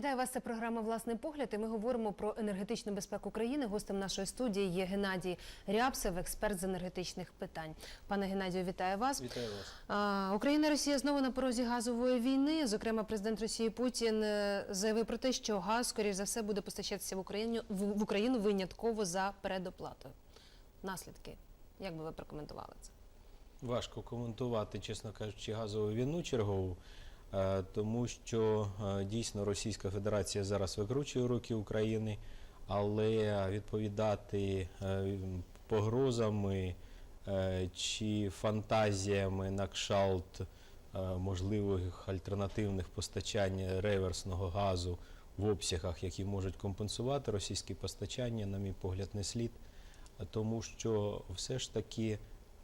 Вітаю вас. Це програма Власний погляд. І ми говоримо про енергетичну безпеку країни. Гостем нашої студії є Геннадій Рябцев, експерт з енергетичних питань. Пане Геннадію, вітаю вас. Вітаю вас. Україна і Росія знову на порозі газової війни. Зокрема, президент Росії Путін е, заявив про те, що газ, скоріш за все, буде постачатися в Україну в Україну винятково за передоплатою. Наслідки. Як би ви прокоментували це? Важко коментувати, чесно кажучи, газову війну чергову, тому що е, дійсно Російська Федерація зараз викручує руки України, але відповідати е, погрозами е, чи фантазіями на кшалт е, можливих альтернативних постачань реверсного газу в обсягах, які можуть компенсувати російські постачання, на мій погляд, не слід, тому що все ж таки.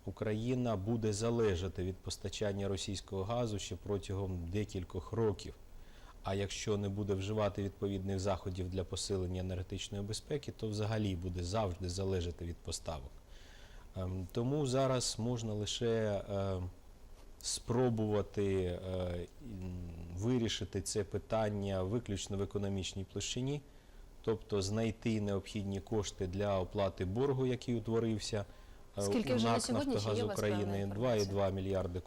Україна буде залежати від постачання російського газу ще протягом декількох років. А якщо не буде вживати відповідних заходів для посилення енергетичної безпеки, то взагалі буде завжди залежати від поставок. Ем, Тому зараз можна лише е, спробувати е, вирішити це питання виключно в економічній площині, тобто знайти необхідні кошти для оплати боргу, який утворився. Е, Скільки вже на сьогодні? «Нафтогаз України 2,2 мільярди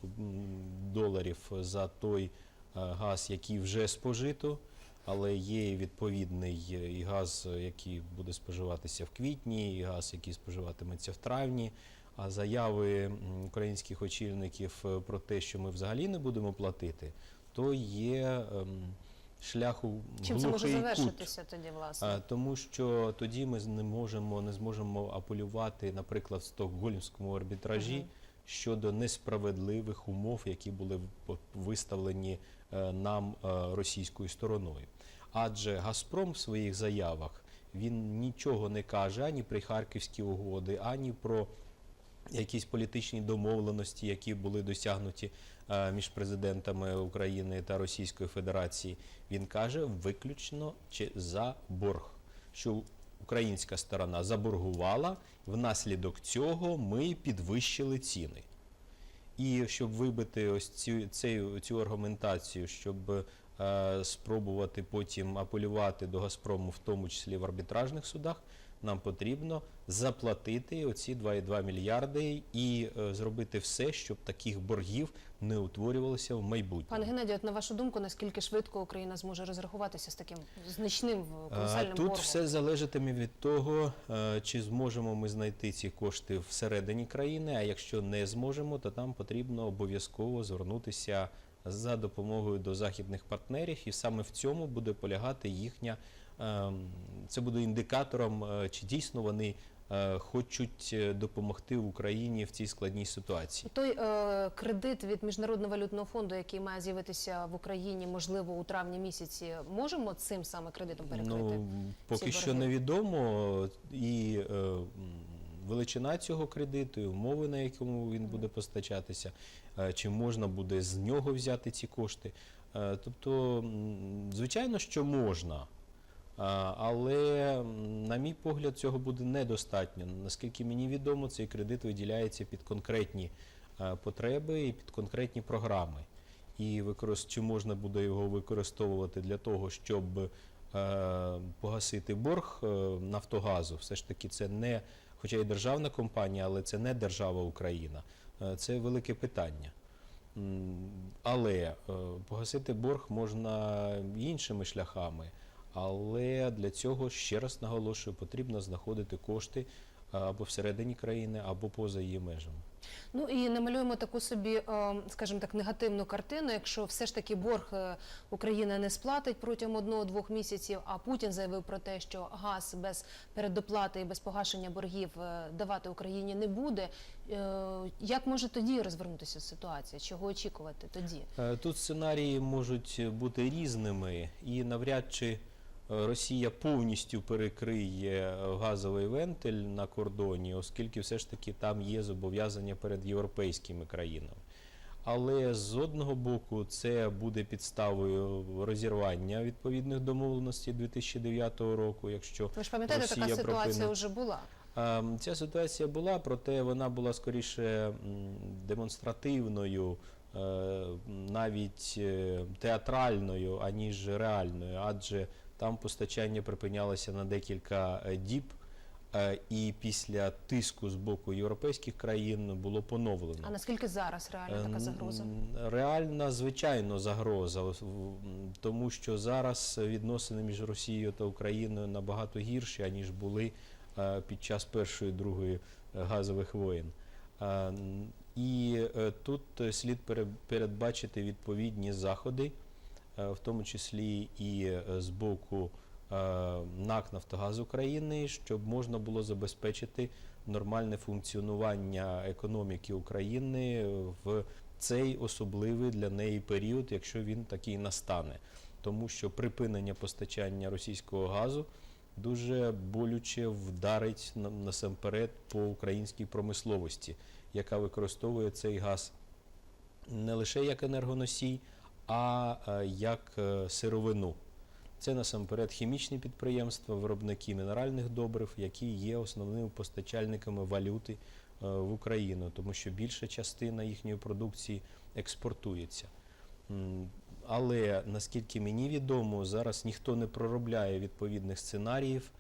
доларів за той е, газ, який вже спожито, але є відповідний е, і газ, який буде споживатися в квітні, і газ, який споживатиметься в травні. А заяви українських очільників про те, що ми взагалі не будемо платити, то є ем, шлях у Чим це може глухий кут. завершитися тоді, власне? А, Тому що тоді ми не можемо, не зможемо апелювати, наприклад, в стокгольмському арбітражі Мгм. щодо несправедливих умов, які були в- виставлені е, нам е, російською стороною. Адже Газпром в своїх заявах він нічого не каже ані про харківські угоди, ані про якісь політичні домовленості, які були досягнуті е, між президентами України та Російської Федерації. Він каже виключно чи за борг, що українська сторона заборгувала, внаслідок цього ми підвищили ціни. І щоб вибити ось цю, цю, цю аргументацію, щоб е, спробувати потім апелювати до Газпрому, в тому числі в арбітражних судах, нам потрібно заплатити оці 2,2 мільярди і е, зробити все, щоб таких боргів не утворювалося в майбутньому. Пане Геннадію, от на вашу думку, наскільки швидко Україна зможе розрахуватися з таким значним А, колосальним Тут боргом? все залежатиме від того, е, чи зможемо ми знайти ці кошти всередині країни. А якщо не зможемо, то там потрібно обов'язково звернутися за допомогою до західних партнерів, і саме в цьому буде полягати їхня. Ем, Це буде індикатором, е, чи дійсно вони е, хочуть е, допомогти Україні в цій складній ситуації. Той е, кредит від міжнародного валютного фонду, який має з'явитися в Україні, можливо, у травні місяці, можемо цим саме кредитом перекрити? Ну, поки що борги? невідомо і е, величина цього кредиту, і умови, на якому він буде постачатися, е, чи можна буде з нього взяти ці кошти. Е, тобто, звичайно, що можна. А, Але, на мій погляд, цього буде недостатньо. Наскільки мені відомо, цей кредит виділяється під конкретні е, потреби і під конкретні програми. І чи можна буде його використовувати для того, щоб е, погасити борг е, Нафтогазу. Все ж таки, це не, хоча і державна компанія, але це не держава Україна. Е, це велике питання. Але е, погасити борг можна іншими шляхами. Але для цього ще раз наголошую, потрібно знаходити кошти е, або всередині країни, або поза її межами. Ну і намалюємо таку собі, е, скажімо так, негативну картину. Якщо все ж таки борг е, Україна не сплатить протягом одного-двох місяців, а Путін заявив про те, що газ без передоплати і без погашення боргів давати Україні не буде. Як може тоді розвернутися ситуація? Чого очікувати тоді? Тут сценарії можуть бути різними, і навряд чи Росія повністю перекриє е, газовий вентиль на кордоні, оскільки все ж таки там є зобов'язання перед європейськими країнами. Але з одного боку це буде підставою розірвання відповідних домовленостей 2009 року, якщо Ви ж пам'ятаєте, така ситуація вже була. Ем, Ця ситуація була, проте вона була скоріше демонстративною е, навіть е, театральною, аніж реальною, адже там постачання припинялося на декілька е, діб. е, І після тиску з боку європейських країн було поновлено. А наскільки зараз реальна така Е, загроза? Реальна, звичайно, загроза, тому що зараз відносини між Росією та Україною набагато гірші, аніж були під час першої другої газових воєн. І тут слід пере- передбачити відповідні заходи, в тому числі і е, з боку е, НАК Нафтогаз України, щоб можна було забезпечити нормальне функціонування економіки України в цей особливий для неї період, якщо він такий настане. Тому що припинення постачання російського газу дуже болюче вдарить на- насамперед по українській промисловості, яка використовує цей газ не лише як енергоносій, а е, як е, сировину. Це насамперед хімічні підприємства, виробники мінеральних добрив, які є основними постачальниками валюти е, в Україну, тому що більша частина їхньої продукції експортується. Але наскільки мені відомо, зараз ніхто не проробляє відповідних сценаріїв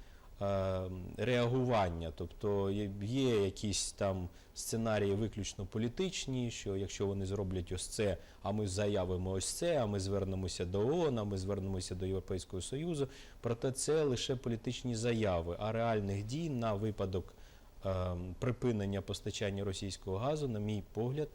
реагування. Тобто є- якісь там сценарії виключно політичні, що якщо вони зроблять ось це, а ми заявимо ось це, а ми звернемося до ООН, а ми звернемося до Європейського Союзу. Проте це лише політичні заяви, а реальних дій на випадок е, припинення постачання російського газу, на мій погляд,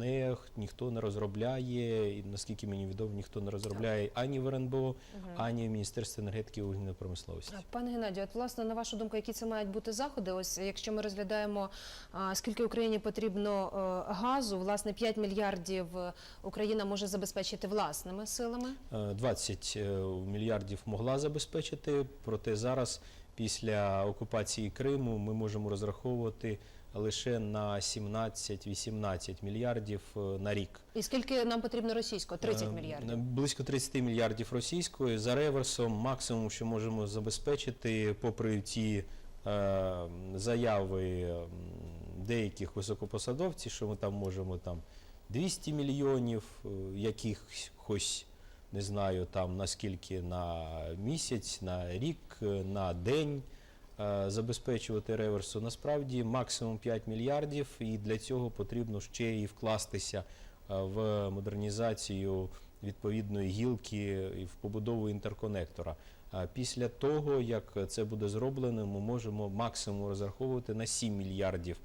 не, ніхто не розробляє, і наскільки мені відомо, ніхто не розробляє ані в РНБО, Мгм. ані в Міністерстві енергетики і вугільної промисловості. Пане Геннадію, от власне на вашу думку, які це мають бути заходи? Ось якщо ми розглядаємо скільки Україні потрібно е, газу, власне 5 мільярдів е, Україна може забезпечити власними силами. Е, 20 е, мільярдів могла забезпечити, проте зараз, після окупації Криму, ми можемо розраховувати лише на 17-18 мільярдів е, на рік. І скільки нам потрібно російського? 30 Е, мільярдів. Близько 30 мільярдів російської. За реверсом максимум, що можемо забезпечити, попри ті е, заяви деяких високопосадовців, що ми там можемо там 200 мільйонів, е, якихось, не знаю, там наскільки на місяць, на рік, на день забезпечувати реверсу. Насправді максимум 5 мільярдів, і для цього потрібно ще і вкластися е, в модернізацію відповідної гілки і в побудову інтерконектора. А Після того, як це буде зроблено, ми можемо максимум розраховувати на 7 мільярдів.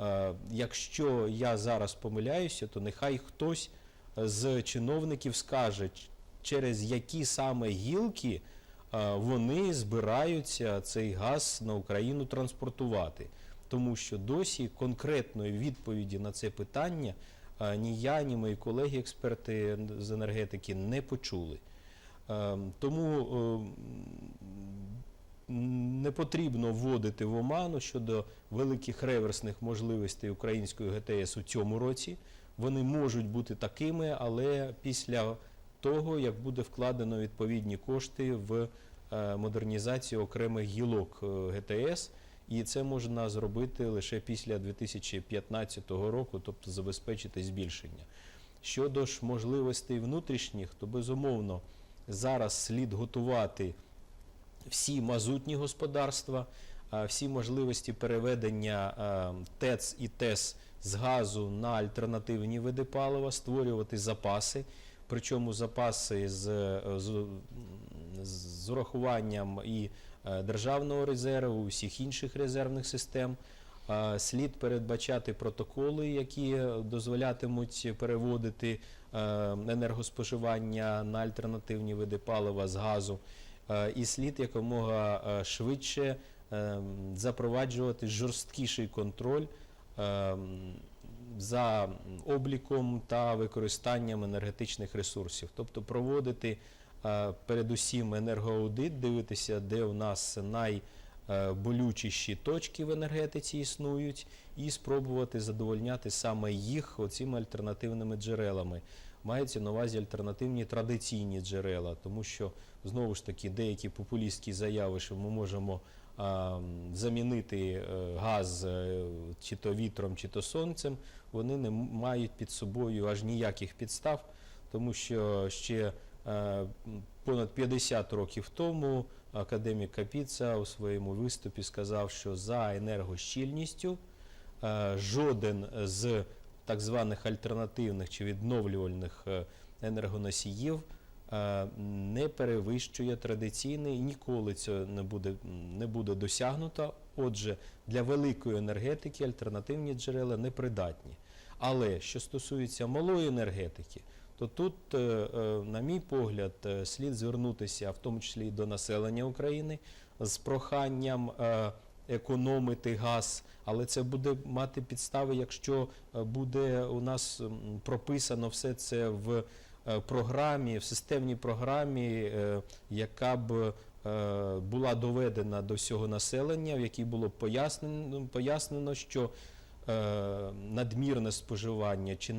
Е, Якщо я зараз помиляюся, то нехай хтось з чиновників скаже, через які саме гілки е, вони збираються цей газ на Україну транспортувати. Тому що досі конкретної відповіді на це питання е, ні я, ні мої колеги-експерти з енергетики не почули. Е, Тому е, не потрібно вводити в оману щодо великих реверсних можливостей української ГТС у цьому році. Вони можуть бути такими, але після того, як буде вкладено відповідні кошти в е, модернізацію окремих гілок е, ГТС, і це можна зробити лише після 2015 року, тобто забезпечити збільшення. Щодо ж можливостей внутрішніх, то безумовно зараз слід готувати всі мазутні господарства, всі можливості переведення е, ТЕЦ і ТЕС з газу на альтернативні види палива, створювати запаси, причому запаси з, е, з, з урахуванням і е, державного резерву, усіх інших резервних систем. Е, Слід передбачати протоколи, які дозволятимуть переводити енергоспоживання на альтернативні види палива з газу. І слід якомога швидше е, запроваджувати жорсткіший контроль е, за обліком та використанням енергетичних ресурсів, тобто проводити е, передусім енергоаудит, дивитися, де у нас найболючіші точки в енергетиці існують, і спробувати задовольняти саме їх оцими альтернативними джерелами. мається на увазі альтернативні традиційні джерела, тому що знову ж таки деякі популістські заяви, що ми можемо замінити е, газ е, чи то вітром, чи то сонцем, вони не мають під собою аж ніяких підстав, тому що ще е, понад 50 років тому академік Капіца у своєму виступі сказав, що за енергощільністю жоден з так званих альтернативних чи відновлювальних енергоносіїв не перевищує традиційний ніколи це не буде, не буде досягнуто. Отже, для великої енергетики альтернативні джерела непридатні. Але що стосується малої енергетики, то тут, е, е, на мій погляд, е, слід звернутися, в тому числі і до населення України, з проханням е, економити газ, але це буде мати підстави, якщо е, буде у нас прописано все це в е, програмі, в системній програмі, е, яка б е, була доведена до всього населення, в якій було пояснено, пояснено що е, надмірне споживання чи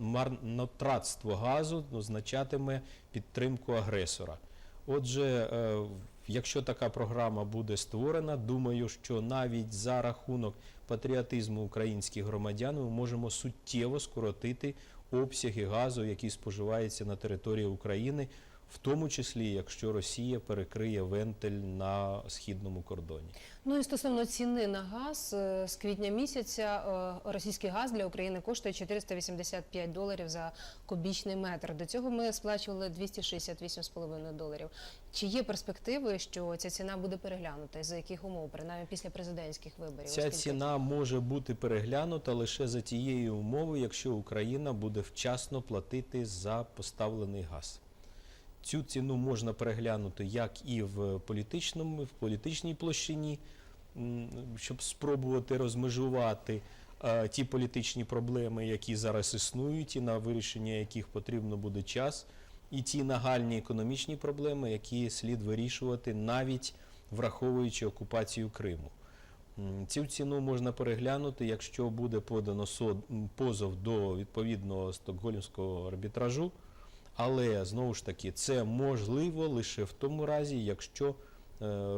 марнотратство газу означатиме підтримку агресора. Отже, е, якщо така програма буде створена, думаю, що навіть за рахунок патріотизму українських громадян ми можемо суттєво скоротити обсяги газу, який споживається на території України, в тому числі якщо Росія перекриє вентиль на східному кордоні. Ну і стосовно ціни на газ е, з квітня місяця е, російський газ для України коштує 485 доларів за кубічний метр. До цього ми сплачували 268,5 доларів. Чи є перспективи, що ця ціна буде переглянута і за яких умов, принаймні після президентських виборів? Ця Оскільки- ціна може бути переглянута лише за тієї умови, якщо Україна буде вчасно платити за поставлений газ. Цю ціну можна переглянути як і в політичному, в політичній площині, щоб спробувати розмежувати е, ті політичні проблеми, які зараз існують, і на вирішення яких потрібно буде час, і ті нагальні економічні проблеми, які слід вирішувати, навіть враховуючи окупацію Криму. Цю ціну можна переглянути, якщо буде подано позов до відповідного стокгольмського арбітражу. Але знову ж таки, це можливо лише в тому разі, якщо е,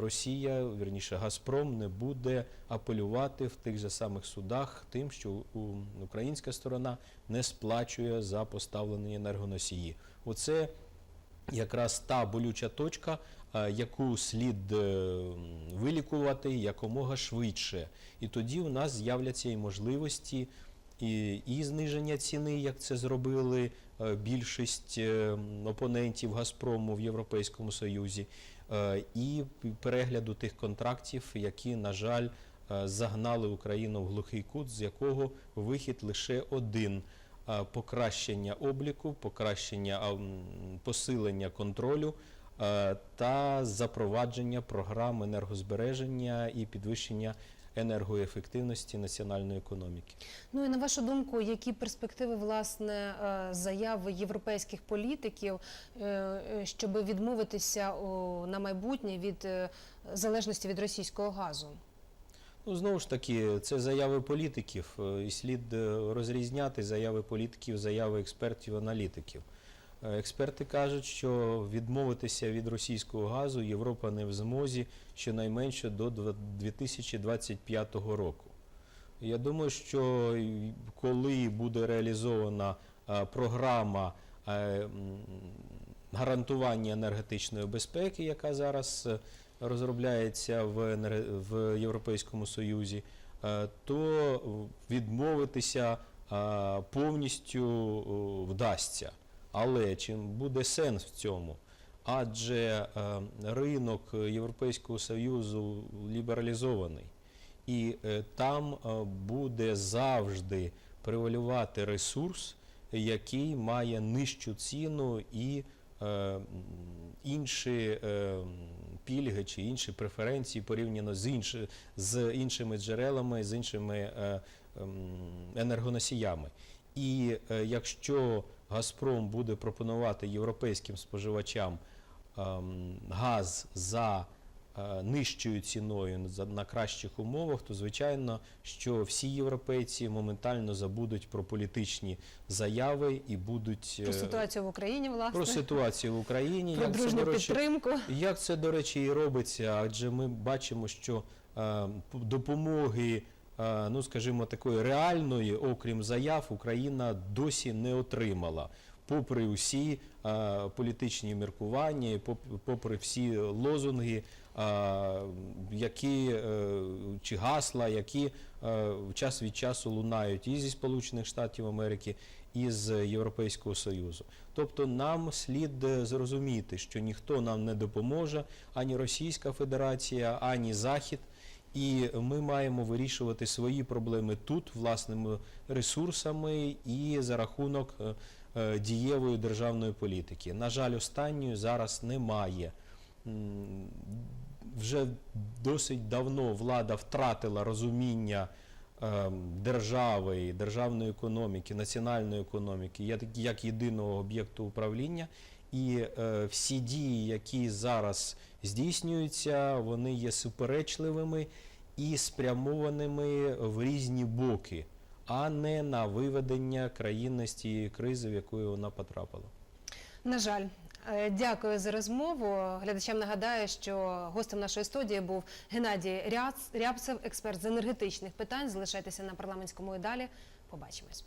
Росія, вірніше Газпром, не буде апелювати в тих же самих судах тим, що українська сторона не сплачує за поставлені енергоносії. Оце якраз та болюча точка, е, яку слід е, вилікувати якомога швидше. І тоді у нас з'являться і можливості і, і зниження ціни, як це зробили е, більшість опонентів Газпрому в Європейському Союзі, і перегляду тих контрактів, які, на жаль, загнали Україну в глухий кут, з якого вихід лише один покращення обліку, покращення посилення контролю е, та запровадження програм енергозбереження і підвищення енергоефективності національної економіки. Ну і на вашу думку, які перспективи власне е, заяви європейських політиків, е, е, щоб відмовитися на майбутнє від е, залежності від російського газу? Ну, знову ж таки, це заяви політиків, е, і слід е, розрізняти заяви політиків, заяви експертів, аналітиків. Е, Експерти кажуть, що відмовитися від російського газу Європа не в змозі щонайменше до 2025 року. Я думаю, що коли буде реалізована програма гарантування енергетичної безпеки, яка зараз розробляється в, в Європейському Союзі, е, то відмовитися е, повністю е, вдасться. Але чи буде сенс в цьому? Адже ринок Європейського Союзу лібералізований, і там буде завжди превалювати ресурс, який має нижчу ціну і інші пільги чи інші преференції порівняно з, інші, з іншими джерелами, з іншими е, ем, енергоносіями. І е, якщо Газпром буде пропонувати європейським споживачам ем, газ за нижчою ціною на кращих умовах, то звичайно, що всі європейці моментально забудуть про політичні заяви і будуть Про е, ситуацію в Україні, власне, про ситуацію в Україні. про як це, дружню до речі, підтримку. як це, до речі, і робиться, адже ми бачимо, що е, допомоги, е, ну скажімо, такої реальної, окрім заяв, Україна досі не отримала. Попри усі е, політичні міркування, попри всі лозунги, е, які е, чи гасла, які е, час від часу лунають і зі Сполучених Штатів Америки, і з Європейського Союзу. Тобто нам слід е, зрозуміти, що ніхто нам не допоможе, ані Російська Федерація, ані Захід. І ми маємо вирішувати свої проблеми тут власними ресурсами і за рахунок е, е, дієвої державної політики. На жаль, останньої зараз немає. Вже досить давно влада втратила розуміння е, держави, державної економіки, національної економіки як, єдиного об'єкту управління. І е, всі дії, які зараз здійснюються, вони є суперечливими і спрямованими в різні боки, а не на виведення країни з тієї кризи, в яку вона потрапила. На жаль. Е, Дякую за розмову. Глядачам нагадаю, що гостем нашої студії був Геннадій Рябцев, експерт з енергетичних питань. Залишайтеся на парламентському і далі. Побачимось.